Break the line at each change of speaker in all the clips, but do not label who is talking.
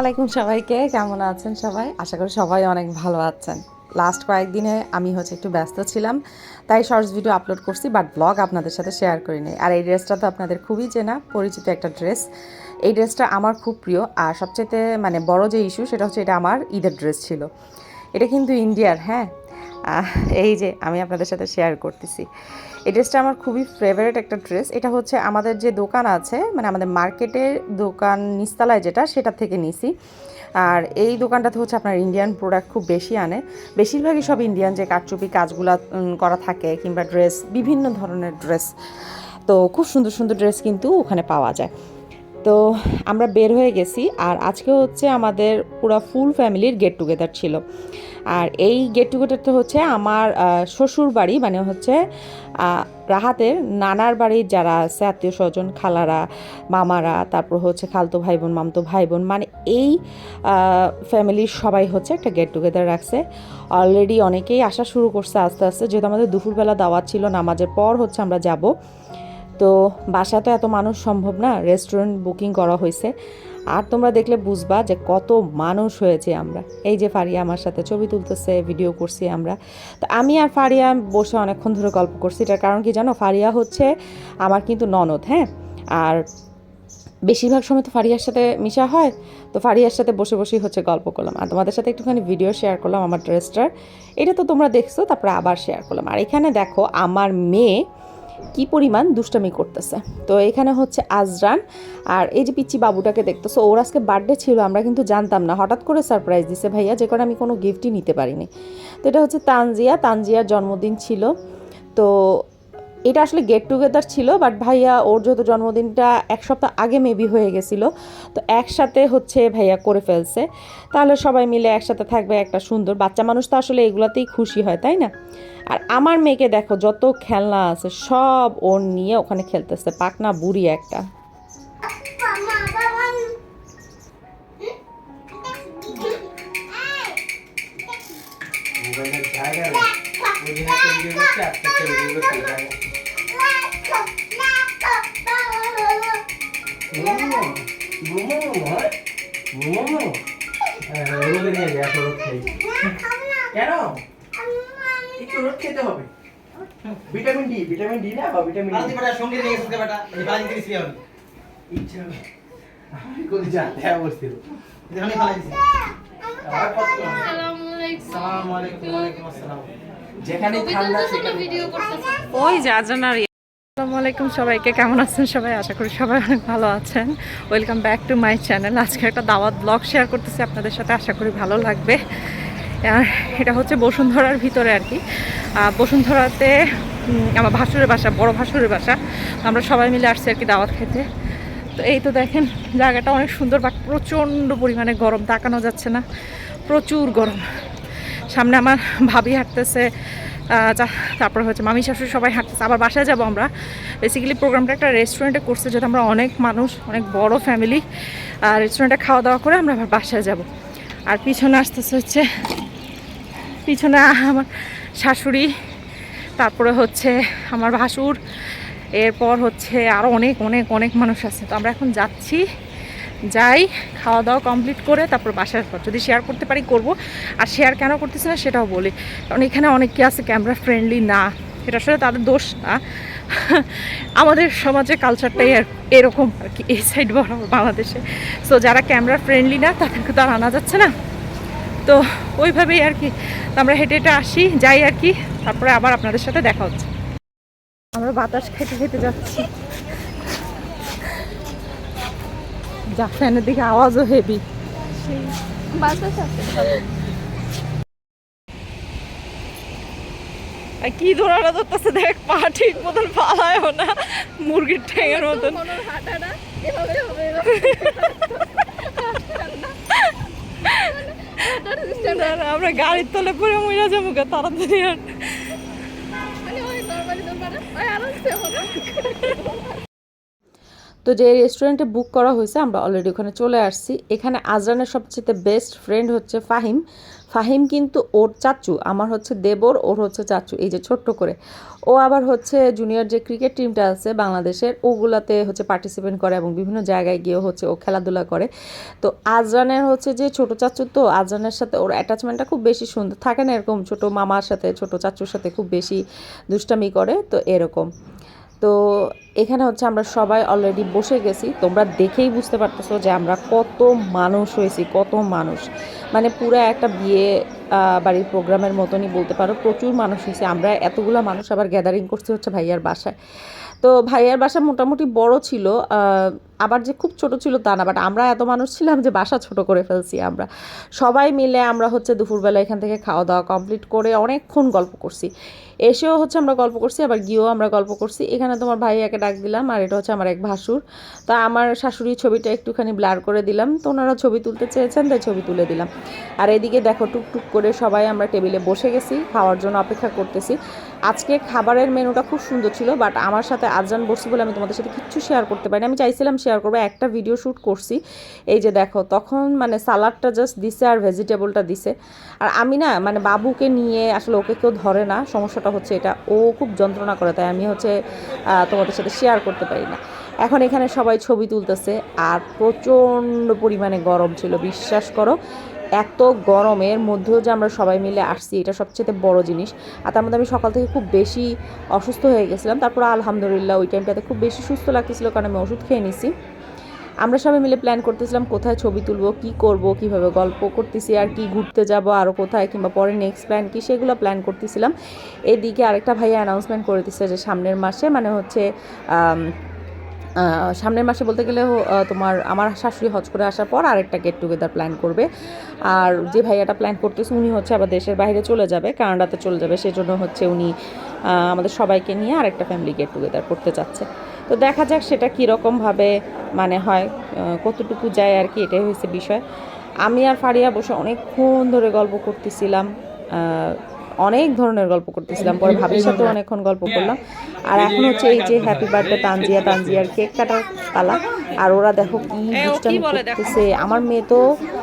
আলাইকুম সবাইকে, কেমন আছেন সবাই? আশা করি সবাই অনেক ভালো আছেন। লাস্ট কয়েকদিনে আমি হচ্ছে একটু ব্যস্ত ছিলাম, তাই শর্টস ভিডিও আপলোড করছি বাট ব্লগ আপনাদের সাথে শেয়ার করি করিনি আর এই ড্রেসটা তো আপনাদের খুবই চেনা, পরিচিত একটা ড্রেস এই ড্রেসটা আমার খুব প্রিয়, আর সবচেয়েতে মানে বড় যে ইস্যু সেটা হচ্ছে এটা আমার ঈদের ড্রেস ছিল। এটা কিন্তু ইন্ডিয়ার হ্যাঁ? এই যে আমি আপনাদের সাথে শেয়ার করতেছি। এই ড্রেসটা আমার খুবই ফেভারিট একটা ড্রেস এটা হচ্ছে আমাদের যে দোকান আছে মানে আমাদের মার্কেটের দোকান নিস্তালায় যেটা, সেটা থেকে নিছি। আর এই দোকানটাতে হচ্ছে আপনার ইন্ডিয়ান প্রোডাক্ট খুব বেশি আনে। বেশিরভাগই সব ইন্ডিয়ান যে কারচুপি কাজগুলা করা থাকে, কিংবা ড্রেস বিভিন্ন ধরনের ড্রেস তো খুব সুন্দর সুন্দর ড্রেস কিন্তু ওখানে পাওয়া যায়। তো আমরা বের হয়ে গেছি আর আজকে হচ্ছে আমাদের পুরো ফুল ফ্যামিলির গেট টুগেদার ছিল। আর এই গেট টুগেদারটা হচ্ছে আমার শ্বশুর বাড়ি মানে হচ্ছে রাহাতের নানার বাড়ির যারা আছে, আত্মীয় স্বজন, খালারা, মামারা, তারপর হচ্ছে খালতো ভাই বোন মামতো ভাই বোন মানে এই ফ্যামিলির সবাই হচ্ছে একটা গেট টুগেদার রাখছে। অলরেডি অনেকেই আসা শুরু করছে আস্তে আস্তে, যেহেতু আমাদের দুপুরবেলা দাওয়াত ছিল, নামাজের পর হচ্ছে আমরা যাব। তো বাসা তো এত মানুষ সম্ভব না রেস্টুরেন্ট বুকিং করা হয়েছে। আর তোমরা দেখলে বুঝবা যে কত মানুষ হয়েছে আমরা। এই যে ফারিয়া আমার সাথে ছবি তুলতেছে ভিডিও করছি আমরা। তো আমি আর ফারিয়া বসে অনেকক্ষণ ধরে গল্প করছি। এটার কারণ কি জানো? ফারিয়া হচ্ছে আমার কিন্তু ননদ হ্যাঁ? আর বেশিরভাগ সময় তো ফারিয়ার সাথে মিশা হয়। তো ফারিয়ার সাথে বসে বসেই হচ্ছে গল্প করলাম। আর তোমাদের সাথে একটুখানি ভিডিও শেয়ার করলাম আমার ড্রেসটার এটা তো তোমরা দেখছ, তারপরে আবার শেয়ার করলাম। আর এখানে দেখো, আমার মেয়ে কি পরিমাণ দুষ্টামি করতেছে? তো এখানে হচ্ছে আজরান আর এই যে পিচ্ছি বাবুটাকে দেখতেছো, ওর আজকে বার্থডে ছিল, আমরা কিন্তু জানতাম না। হঠাৎ করে সারপ্রাইজ দিছে, ভাইয়া, যে কারণে আমি কোনো গিফটই নিতে পারিনি। তো এটা হচ্ছে তানজিয়া। তানজিয়ার জন্মদিন ছিল। তো এটা আসলে গেট টুগেদার ছিল বাট ভাইয়া ওর যেহেতু জন্মদিনটা এক সপ্তাহ আগে মেবি হয়ে গেছিল, তো একসাথে হচ্ছে ভাইয়া করে ফেলছে। তাহলে সবাই মিলে একসাথে থাকবে একটা সুন্দর, বাচ্চা মানুষ তো আসলে এগুলাতেই খুশি হয়, তাই না? আর আমার মেয়েকে দেখো যত খেলনা আছে সব ওর নিয়ে ওখানে খেলতেছে পাকনা বুড়ি একটা।
জায়গা ওদিন একটা ভিডিও করছে আজকে একটা ভিডিও করছে কেন রোদ খেতে হবে ভিটামিন ডি ভিটামিন ডি না বা ভিটামিন
বালতি বেটা সঙ্গে নিয়ে বেটা এই দিছি আমি
ইচ্ছা আমি জানতে
দিছি আসসালামু আলাইকুম ওয়া আলাইকুম আসসালাম
যেখানে ঠান্ডা সেখানে
ভিডিও করতেছে।
ওই যে আজানার আসসালামু আলাইকুম সবাইকে কেমন আছেন? সবাই আশা করি সবাই অনেক ভালো আছেন। Welcome back to my channel আজকে একটা দাওয়াত ব্লগ শেয়ার করতেছি আপনাদের সাথে আশা করি ভালো লাগবে। আর এটা হচ্ছে বসুন্ধরার ভিতরে আর কি। বসুন্ধরাতে আমার ভাসুরের বাসা বড় ভাসুরের বাসা। আমরা সবাই মিলে আসছি আর কি দাওয়াত খেতে তো এই তো দেখেন জায়গাটা অনেক সুন্দর বাট প্রচণ্ড পরিমাণে গরম। তাকানো যাচ্ছে না। প্রচুর গরম। সামনে আমার ভাবি হাঁটতেছে তারপর হচ্ছে মামি শাশুড়ি সবাই হাঁটতেছে, আবার বাসায় যাব আমরা। বেসিক্যালি প্রোগ্রামটা একটা রেস্টুরেন্টে করছে যেহেতু আমরা অনেক মানুষ, অনেক বড় ফ্যামিলি আর রেস্টুরেন্টে খাওয়া দাওয়া করে আমরা আবার বাসায় যাব। আর পিছনে আসতেছে হচ্ছে, পিছনে আমার শাশুড়ি, তারপরে হচ্ছে আমার ভাসুর, এরপর হচ্ছে আরও অনেক অনেক অনেক মানুষ আছে। তো আমরা এখন যাচ্ছি। যাই খাওয়া দাওয়া কমপ্লিট করে তারপর বাসার পর যদি শেয়ার করতে পারি, করব। আর শেয়ার কেন করতেছি না, সেটাও বলি। কারণ এখানে অনেকে আছে ক্যামেরা ফ্রেন্ডলি না। এটা আসলে তাদের দোষ না। আমাদের সমাজে কালচারটাই আর এরকম আর কি, এই সাইড বরাবর বাংলাদেশে। সো যারা ক্যামেরা ফ্রেন্ডলি না তাদেরকে তো আর আনা যাচ্ছে না। তো, ওইভাবেই আর কি। আমরা হেঁটে হেঁটে আসি, যাই আর কি। তারপরে আবার আপনাদের সাথে দেখা হচ্ছে। আমরা বাতাস খেতে খেতে যাচ্ছি। যা ফ্যানের দিকে আওয়াজও হেভি কি দৌড়ানো ধরতেছে দেখ পা ঠিক মতন পালায়ও না মুরগির ঠেঙের মতন। আমরা গাড়ির তলে পরে মহিলা যাব গা তাড়াতাড়ি আর।
মানে তো
যে রেস্টুরেন্টে বুক করা হয়েছে, আমরা অলরেডি ওখানে চলে আসছি। এখানে আজরানের সবচেয়ে বেস্ট ফ্রেন্ড হচ্ছে ফাহিম। ফাহিম কিন্তু ওর চাচু, আমার হচ্ছে দেবর, ওর হচ্ছে চাচু, এই যে ছোট্ট করে। ও আবার হচ্ছে জুনিয়র যে ক্রিকেট টিমটা আছে বাংলাদেশের, ওগুলাতে হচ্ছে পার্টিসিপেট করে এবং বিভিন্ন জায়গায় গিয়ে হচ্ছে ও খেলাধুলা করে। তো আজরানের হচ্ছে যে ছোট চাচু তো, আজরানের সাথে ওর অ্যাটাচমেন্টটা খুব বেশি সুন্দর। থাকে না এরকম ছোট মামার সাথে, ছোট চাচুর সাথে খুব বেশি দুষ্টামি করে, তো এরকম। তো এখানে হচ্ছে আমরা সবাই অলরেডি বসে গেছি। তোমরা দেখেই বুঝতে পারতেছো যে আমরা কত মানুষ হয়েছি, কত মানুষ। মানে পুরো একটা বিয়ে বাড়ির প্রোগ্রামের মতনই বলতে পারো, প্রচুর মানুষ হয়েছে। আমরা এতগুলো মানুষ আবার গ্যাদারিং করছি হচ্ছে ভাইয়ার বাসায়। তো ভাইয়ার বাসা মোটামুটি বড় ছিল আবার যে খুব ছোট ছিল তা না বাট আমরা এত মানুষ ছিলাম যে বাসা ছোট করে ফেলছি আমরা। সবাই মিলে আমরা হচ্ছে দুপুরবেলা এখান থেকে খাওয়া দাওয়া কমপ্লিট করে অনেকক্ষণ গল্প করছি। এসেও হচ্ছে আমরা গল্প করছি, আবার গিয়েও আমরা গল্প করছি। এখানে তোমার ভাইয়াকে ডাক দিলাম, আর এটা হচ্ছে আমার এক ভাসুর। তা আমার শাশুড়ি ছবিটা একটুখানি ব্লার করে দিলাম, তো ওনারা ছবি তুলতে চেয়েছেন, তাই ছবি তুলে দিলাম। আর এদিকে দেখো, টুকটুক করে সবাই আমরা টেবিলে বসে গেছি, খাওয়ার জন্য অপেক্ষা করতেছি। আজকে খাবারের মেনুটা খুব সুন্দর ছিল বাট আমার সাথে আজান বসছি বলে আমি তোমাদের সাথে কিচ্ছু শেয়ার করতে পারিনি। আমি চাইছিলাম শেয়ার করব, একটা ভিডিও শ্যুট করছি। এই যে দেখো, তখন মানে সালাডটা জাস্ট দিছে আর ভেজিটেবলটা দিছে। আর আমি না মানে বাবুকে নিয়ে, আসলে ওকে কেউ ধরে না, সমস্যাটা হচ্ছে এটা। ও খুব যন্ত্রণা করে, তাই আমি হচ্ছে তোমাদের সাথে শেয়ার করতে পারি না। এখন এখানে সবাই ছবি তুলতেছে, আর প্রচণ্ড পরিমাণে গরম ছিল, বিশ্বাস করো। এত গরমের মধ্যেও যে আমরা সবাই মিলে আসছি, এটা সবচেয়ে বড় জিনিস। আর তার মধ্যে আমি সকাল থেকে খুব বেশি অসুস্থ হয়ে গেছিলাম। তারপর আলহামদুলিল্লাহ ওই টাইমটাতে খুব বেশি সুস্থ লাগতেছিল কারণ আমি ওষুধ খেয়ে নিছি। আমরা সবাই মিলে প্ল্যান করতেছিলাম কোথায় ছবি তুলবো, কি করব, কীভাবে গল্প করতেছি, আর কি ঘুরতে যাব আরও কোথায়, কিংবা পরে নেক্সট প্ল্যান কি, সেগুলো প্ল্যান করতেছিলাম। এদিকে আরেকটা ভাইয়া অ্যানাউন্সমেন্ট করে দিচ্ছে যে সামনের মাসে মানে হচ্ছে সামনের মাসে বলতে গেলে তোমার আমার শাশুড়ি হজ করে আসার পর আরেকটা গেট টুগেদার প্ল্যান করবে। আর যে ভাইয়াটা প্ল্যান করতেছে, উনি হচ্ছে আবার দেশের বাইরে চলে যাবে, কানাডাতে চলে যাবে। সেজন্য হচ্ছে উনি আমাদের সবাইকে নিয়ে আরেকটা ফ্যামিলি গেট টুগেদার করতে চাচ্ছে। তো দেখা যাক সেটা কীরকমভাবে মানে হয় কতটুকু যায় আর কি, এটাই হয়েছে বিষয়। আমি আর ফারিয়া বসে অনেকক্ষণ ধরে গল্প করতেছিলাম অনেক ধরনের গল্প করতেছিলাম। পরে ভাবির সাথে অনেকক্ষণ গল্প করলাম। আর এখন হচ্ছে এই যে হ্যাপি বার্থডে তানজিয়া তানজিয়ার কেক কাটার পালা। আর ওরা দেখো কি দুষ্টামি করতেছে। আমার মেয়ে তো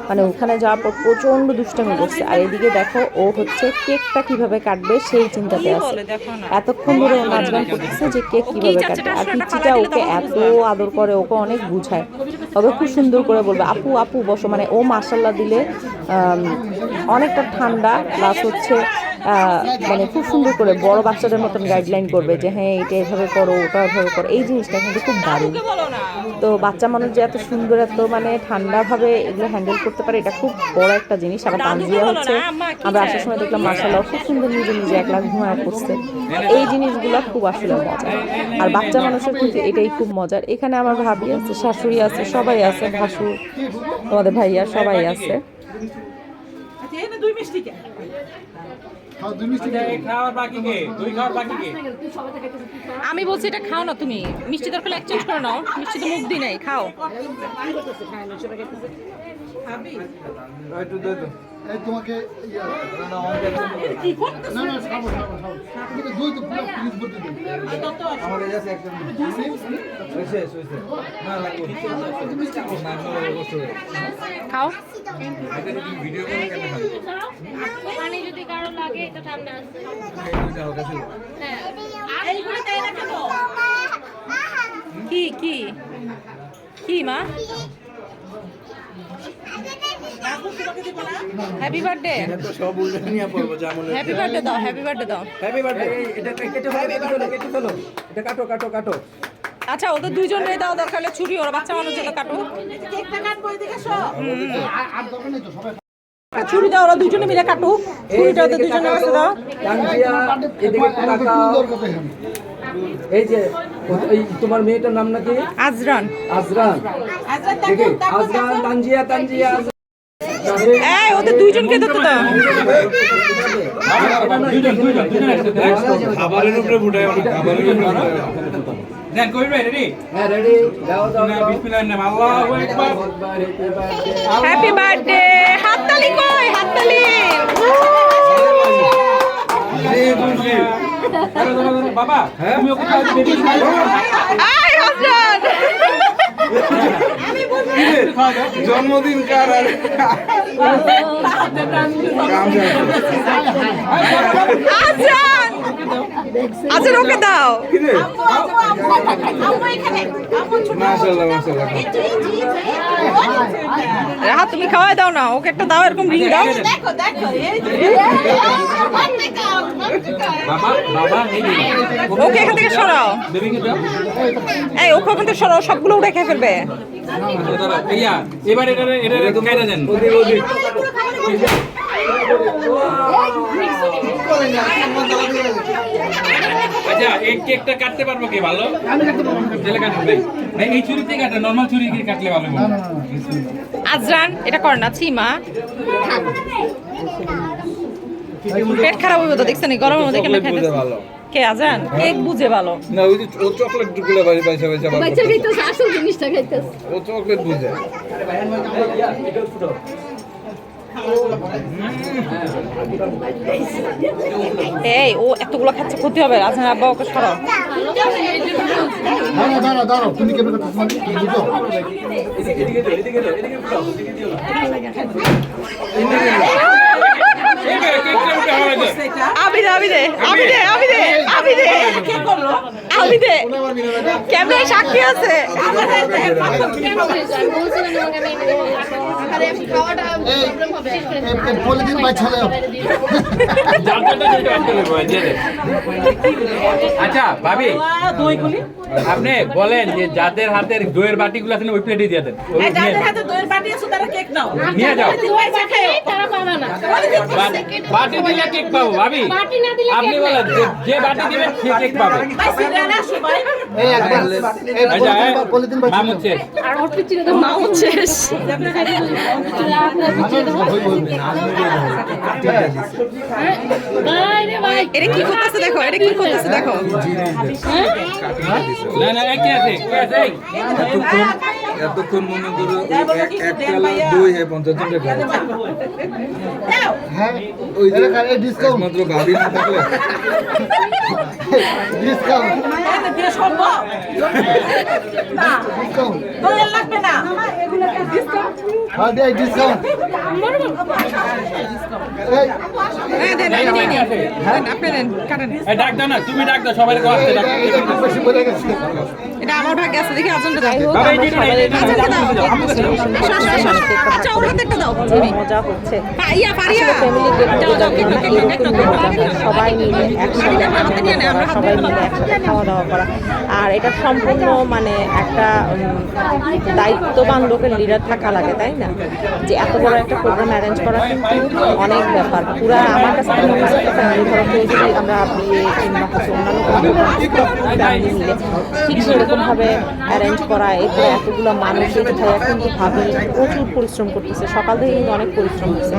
মানে ওখানে যাওয়ার পর প্রচণ্ড দুষ্টামি করছে। আর এদিকে দেখো ও হচ্ছে কেকটা কীভাবে কাটবে সেই চিন্তাতে আছে। এতক্ষণ ধরে ও নাচ গান করতেছে যে কেক কীভাবে কাটবে। আর পিচিটা ওকে এত আদর করে ওকে অনেক বুঝায়। তবে খুব সুন্দর করে বলবে আপু আপু বসো। মানে ও মার্শাল্লাহ দিলে অনেকটা ঠান্ডা প্লাস হচ্ছে মানে খুব সুন্দর করে বড় বাচ্চাদের মতন গাইডলাইন করবে যে হ্যাঁ এটা এভাবে করো ওটা এভাবে করো। এই জিনিসটা কিন্তু খুব দারুণ। তো বাচ্চা মানুষ যে এত সুন্দর এত মানে ঠান্ডাভাবে এগুলো হ্যান্ডেল করতে পারে এটা খুব বড় একটা জিনিস। আবার তানজিয়া হচ্ছে আমরা আসার সময় দেখলাম মার্শাল্লাহ খুব সুন্দর নিজে নিজে একলা ঘুমায় করছে এই জিনিসগুলো খুব আসলে মজার। আর বাচ্চা মানুষের কিন্তু এটাই খুব মজার। এখানে আমার ভাবি আছে শাশুড়ি আছে সবাই আছে ভাসু তোমাদের ভাইয়া সবাই আছে।
কে দুই কে?
আমি বলছি এটা খাও না তুমি। মিষ্টি দরকার এক্সচেঞ্জ করে নাও। মিষ্টি তো মুখ দি নাই খাও।
একটু দে তো।
এই তোমাকে না না খাব খাব খাব। তোমাকে দই তো পুরো ফ্রিজ ভর্তি দেবো।
আমার এই আছে হয়েছে হয়েছে। না লাগবে না না বসে
খাও।
পানি যদি কারও লাগে এটা ঠান্ডা আছে।
কি কি? কি মা? হ্যাপি বার্থডে
তো সব উল্টে নিয়ে পড়ব
হ্যাপি বার্থডে দাও হ্যাপি বার্থডে দাও।
হ্যাপি বার্থডে এটা কেটে ফেলো কেটে ফেলো কেটে ফেলো। এটা কাটো কাটো কাটো।
আচ্ছা ওদের দুইজনের দাও দরকার হলে ছুরি ওরা বাচ্চা মানুষ যেন কাটো।
সবাই
ছুরি দাও ওরা দুইজনে মিলে কাটুক ছুরিটা ওদের দুইজনের কাছে দাও।
এই যে তোমার মেয়েটার নাম নাকি?
আজরান।
আজরান। আজরান তানজিয়া তানজিয়া আজরান।
এই ওদের দুইজনকে তো দাও
খাবারের উপরে ফুটায় খাবারের উপরে দেন কই রে রেডি
হ্যাঁ রেডি দাও দাও দাও
বিসমিল্লাহির নাম আল্লাহু আকবার।
হ্যাপি বার্থডে হাততালি কই হাততালি?
এই খুশি আরে দাঁড়া, দাঁড়া, বাবা তুমি ওকে বেবি
আই আজরান
জন্মদিন কার আর?
আজান ওকে দাও।
কিরে? মাশাআল্লাহ মাশাআল্লাহ।
রাহা তুমি খাওয়াই দাও না ওকে একটা দাও এরকম রিং দাও। ওকে এখান থেকে সরাও। এই ওকে ওখান থেকে সরাও সবগুলো উঠে খেয়ে ফেলবে।
এবার এটা এটা কাইরা দেন
ওদিক ওদিক
আচ্ছা এই কেকটা কাটতে পারব কি ভালো? তাহলে এই ছুরিতে কাটে নরমাল ছুরি দিয়ে কাটলে ভালো
আজরান এটা কর না পেট খারাপ হইব তো দেখছেন গরমের মধ্যে
চকলেট
খাইতেছে?
ভালো।
কে আজান? কেক বুঝে ভালো?
না ওই ও চকলেটগুলো বাড়ি পয়সা পয়সা বার
বাচ্চা খাইতেছে আসল জিনিসটা খাইতেছে।
ও চকলেট বুঝে।
এই ও এতগুলো খাচ্ছে ক্ষতি হবে। আজরান আব্বা ওকে সরাও।
তুমি কেমন পারবে আবিদে
আবিদে আবিদে আবিদে। কে আবি দে ক্যামেরায় সাক্ষী আছে।
আচ্ছা ভাবি। আপনি বলেন যে যাদের হাতের দইয়ের বাটিগুলো আছে ওই প্লেটে দিয়ে দেন। নিয়ে যাও। নিয়ে যাও।
বাচ্চা খায়, তারা পাবে না।
বাটি- বাটি দিলে কেক পাবো। ভাবি
বাটি না দিলে
আপনি বলেন যে- যে বাটি দিবেন সে কেক পাবে। আচ্ছা
আর ওর পিছনে তো ভাই
এটা কি করতেছে দেখো এটা কি করতেছে দেখো?
না না এই আছে? কে আছে? এই?
এতক্ষণ মনে করো ওই এক এক চালা দুই হ্যাঁ পঞ্চাশ জন
হ্যাঁ
ওই যে
ডিসকাউন্ট
মাত্র ভাবি না থাকলে
ডিসকাউন্ট ডিসকাউন্ট হ্যাঁ দেয় ডিসকাউন্ট এই।
হ্যাঁ দেন আপনি দেন কাটেন।
এই ডাক দাও না তুমি ডাক দাও সবাই আসতে ডাক
এটা একটু বেশি বলে গেছে।
দেখি আজনটা
বাবা, এই
আচ্ছা, দাও।
দাও।
আসো, আসো, আসো। আচ্ছা।
মজা হচ্ছে।
পাইয়া, পারিয়া। যাও, যাও, কেক নাও, কেক কেক কেক
সবাই মিলে একসাথে
হাতে
আনন্দ
নিয়ে নে, আমরা
করা,
হাতে
সবাই মিলে একসাথে খাওয়া দাওয়া করা। আর এটা সম্পূর্ণ মানে একটা দায়িত্ববান লোকের লিডার থাকা লাগে তাই না যে এত বড় একটা প্রোগ্রাম অ্যারেঞ্জ করা কিন্তু অনেক ব্যাপার। পুরা আমার কাছে তো মনে হচ্ছে ফ্যামিলি ধরো কেউ যদি আমরা বিয়ে কিংবা হচ্ছে অন্যান্য ফ্যামিলি মিলে ঠিক সেরকমভাবে অ্যারেঞ্জ করা এতে এতগুলো মানুষ এই যে ভাইয়া কিন্তু ভাবি প্রচুর পরিশ্রম করতেছে। সকাল থেকে কিন্তু অনেক পরিশ্রম করছে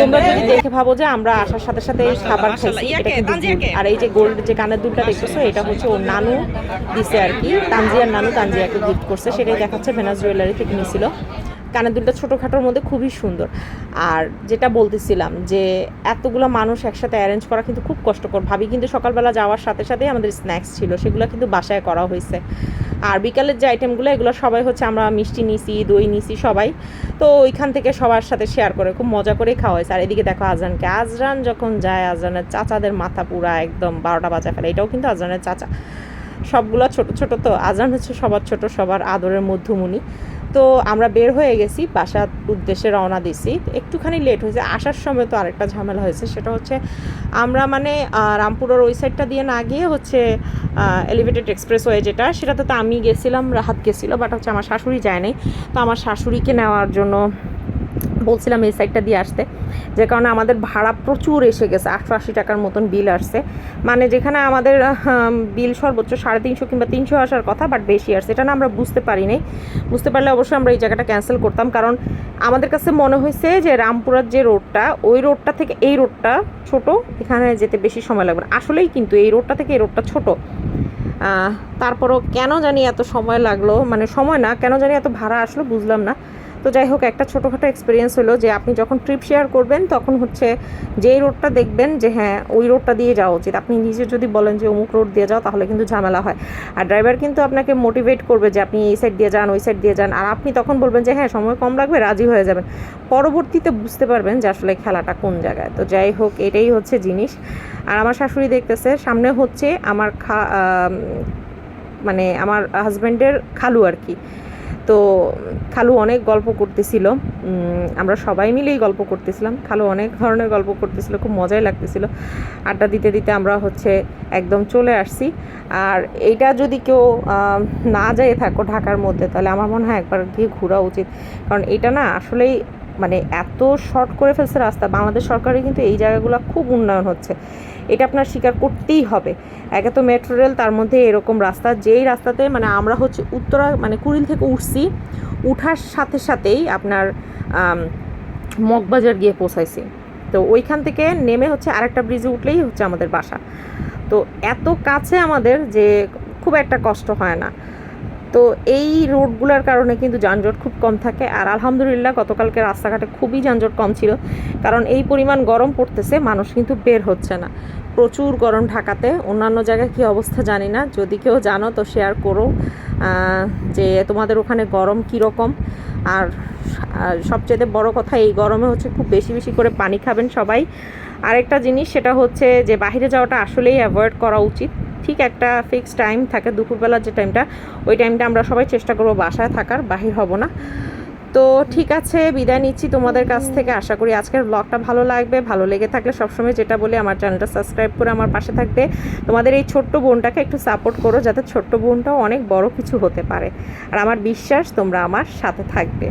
তোমরা যদি দেখে ভাবো যে আমরা আসার সাথে সাথে এই খাবার খাইছি এটা কিন্তু আর এই যে গোল্ড যে কানের দুলটা দেখতেছো এটা হচ্ছে ওর নানু দিছে আর কি। তানজিয়ার নানু তানজিয়াকে গিফট করছে। সেটাই দেখাচ্ছে ভেনাস জুয়েলারি থেকে নিয়েছিল কানের দুলটা ছোটোখাটোর মধ্যে খুবই সুন্দর। আর যেটা বলতেছিলাম যে, এতগুলো মানুষ একসাথে অ্যারেঞ্জ করা কিন্তু খুব কষ্টকর। ভাবি কিন্তু সকালবেলা যাওয়ার সাথে সাথেই আমাদের স্ন্যাক্স ছিল, সেগুলো কিন্তু বাসায় করা হয়েছে। আর বিকালের যে আইটেমগুলো এগুলো সবাই হচ্ছে আমরা মিষ্টি নিছি, দই নিছি সবাই। তো ওইখান থেকে সবার সাথে শেয়ার করে, খুব মজা করেই খাওয়া হয়েছে। আর এদিকে দেখো আজরানকে। আজরান যখন যায়, আজরানের চাচাদের মাথা পুরা একদম বারোটা বাজা ফেলে। এটাও কিন্তু আজরানের চাচা। সবগুলো ছোট ছোট তো। আজান হচ্ছে সবার ছোট, সবার আদরের মধ্যমণি। তো আমরা বের হয়ে গেছি, বাসার উদ্দেশ্যে রওনা দিছি। একটুখানি লেট হয়েছে, আসার সময় তো আরেকটা ঝামেলা হয়েছে, সেটা হচ্ছে আমরা মানে রামপুরের ওই সাইডটা দিয়ে না গিয়ে হচ্ছে এলিভেটেড এক্সপ্রেসওয়ে যেটা, সেটাতে তো আমি গেছিলাম, রাহাত গেছিল বাট হচ্ছে আমার শাশুড়ি যায়নি তো আমার শাশুড়িকে নেওয়ার জন্য বলছিলাম এই সাইডটা দিয়ে আসতে, যে কারণে আমাদের ভাড়া প্রচুর এসে গেছে, আটশো আশি টাকার মতন বিল আসছে। মানে যেখানে আমাদের বিল সর্বোচ্চ সাড়ে তিনশো কিংবা তিনশো আসার কথা বাট বেশি আসছে। এটা না আমরা বুঝতে পারি নাই বুঝতে পারলে অবশ্যই আমরা এই জায়গাটা ক্যান্সেল করতাম। কারণ আমাদের কাছে মনে হয়েছে যে রামপুরার যে রোডটা ওই রোডটা থেকে এই রোডটা ছোট, এখানে যেতে বেশি সময় লাগবে আসলেই কিন্তু এই রোডটা থেকে এই রোডটা ছোট। তারপরও কেন জানি এত সময় লাগল মানে সময় না, কেন জানি এত ভাড়া আসলো বুঝলাম না। তো যাই হোক, একটা ছোটোখাটো এক্সপিরিয়েন্স হলো যে আপনি যখন ট্রিপ শেয়ার করবেন, তখন হচ্ছে যেই রোডটা দেখবেন যে হ্যাঁ ওই রোডটা দিয়ে যাওয়া উচিত। আপনি নিজে যদি বলেন যে অমুক রোড দিয়ে যাও, তাহলে কিন্তু ঝামেলা হয়। আর ড্রাইভার কিন্তু আপনাকে মোটিভেট করবে যে আপনি এই সাইড দিয়ে যান, ওই সাইড দিয়ে যান। আর আপনি তখন বলবেন যে হ্যাঁ সময় কম লাগবে, রাজি হয়ে যাবেন। পরবর্তীতে বুঝতে পারবেন যে আসলে খেলাটা কোন জায়গায়। তো যাই হোক, এটাই হচ্ছে জিনিস। আর আমার শাশুড়ি দেখতেছে, সামনে হচ্ছে আমার খা মানে আমার হাজব্যান্ডের খালু আর কি। তো খালু অনেক গল্প করতেছিল। আমরা সবাই মিলেই গল্প করতেছিলাম। খালু অনেক ধরনের গল্প করতেছিল, খুব মজাই লাগতেছিল। আড্ডা দিতে দিতে আমরা হচ্ছে একদম চলে আসছি। আর এইটা যদি কেউ না যেয়ে থাকো ঢাকার মধ্যে, তাহলে আমার মনে হয় একবার গিয়ে ঘোরা উচিত। কারণ এটা না আসলেই মানে এত শর্ট করে ফেলছে রাস্তা। বাংলাদেশ সরকারের কিন্তু এই জায়গাগুলো খুব উন্নয়ন হচ্ছে। এটা আপনার স্বীকার করতেই হবে। একে তো মেট্রো রেল তার মধ্যে এরকম রাস্তা, যেই রাস্তাতে মানে আমরা হচ্ছে উত্তরা মানে কুড়িল থেকে উঠছি, উঠার সাথে সাথেই আপনার মগবাজার গিয়ে পৌঁছাইছি। তো ওইখান থেকে নেমে হচ্ছে আরেকটা ব্রিজে উঠলেই হচ্ছে আমাদের বাসা। তো এত কাছে আমাদের যে খুব একটা কষ্ট হয় না। তো এই রোডগুলোর কারণে কিন্তু যানজট খুব কম থাকে। আর আলহামদুলিল্লাহ, গতকালকে রাস্তাঘাটে খুবই যানজট কম ছিল। কারণ এই পরিমাণ গরম পড়তেছে, মানুষ কিন্তু বের হচ্ছে না। প্রচুর গরম ঢাকাতে। অন্যান্য জায়গায় কী অবস্থা জানি না। যদি কেউ জানো তো শেয়ার করো যে তোমাদের ওখানে গরম কীরকম। আর আর সবচেয়ে বড় কথা, এই গরমে হচ্ছে খুব বেশি বেশি করে পানি খাবেন সবাই। আরেকটা জিনিস, সেটা হচ্ছে যে বাইরে যাওয়াটা আসলেই অ্যাভয়েড করা উচিত। ঠিক একটা ফিক্সড টাইম থাকে, দুপুরবেলার যে টাইমটা ওই টাইমটা আমরা সবাই চেষ্টা করব বাসায় থাকার, বাহির হব না। তো ঠিক আছে, বিদায় নিচ্ছি তোমাদের কাছ থেকে, আশা করি আজকের ব্লগটা ভালো লাগবে, ভালো লেগে থাকলে সবসময় যেটা বলি, আমার চ্যানেলটা সাবস্ক্রাইব করে আমার পাশে থাকবে। তোমাদের এই ছোট্ট বোনটাকে একটু সাপোর্ট করো, যাতে ছোট্ট বোনটাও অনেক বড় কিছু হতে পারে। আর আমার বিশ্বাস, তোমরা আমার সাথে থাকবে।